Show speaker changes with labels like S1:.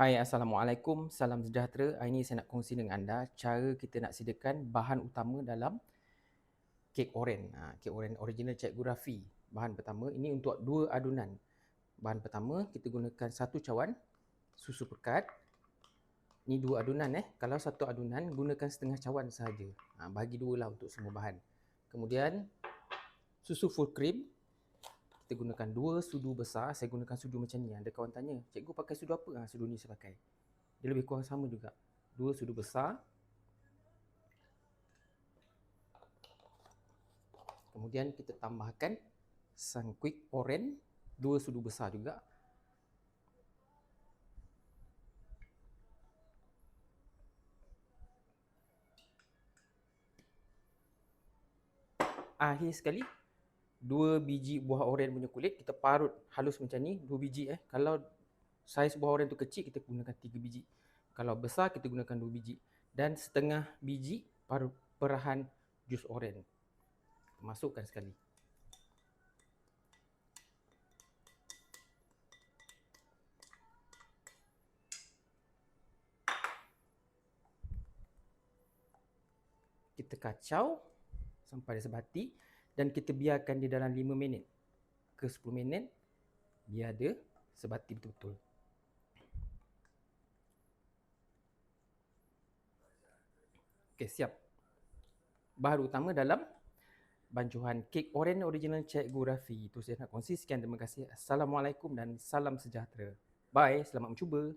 S1: Hai, Assalamualaikum. Salam sejahtera. Hari ini saya nak kongsi dengan anda cara kita nak sediakan bahan utama dalam kek oren. Ha, kek oren original Cikgu Rafi. Bahan pertama, ini untuk dua adunan. Bahan pertama, kita gunakan satu cawan susu pekat. Ini dua adunan eh. Kalau satu adunan, gunakan setengah cawan sahaja. Ha, bagi dua lah untuk semua bahan. Kemudian, susu full cream kita gunakan dua sudu besar. Saya gunakan sudu macam ni. Ada kawan tanya, cikgu pakai sudu apa? Ha, sudu ni saya pakai. Dia lebih kurang sama juga. Dua sudu besar. Kemudian kita tambahkan sangkuik oren. Dua sudu besar juga. Akhir sekali, dua biji buah oren punya kulit kita parut halus macam ni dua biji eh. Kalau saiz buah oren tu kecil kita gunakan tiga biji. Kalau besar kita gunakan dua biji. Dan setengah biji perahan jus oren. Masukkan sekali. Kita kacau sampai dia sebati dan kita biarkan dia dalam 5 minit ke 10 minit dia sebati betul-betul. Okey, siap. Bahan utama dalam bancuhan kek oren original Cikgu Rafi. Itu saya nak kongsi. Sekian terima kasih. Assalamualaikum dan salam sejahtera. Bye. Selamat mencuba.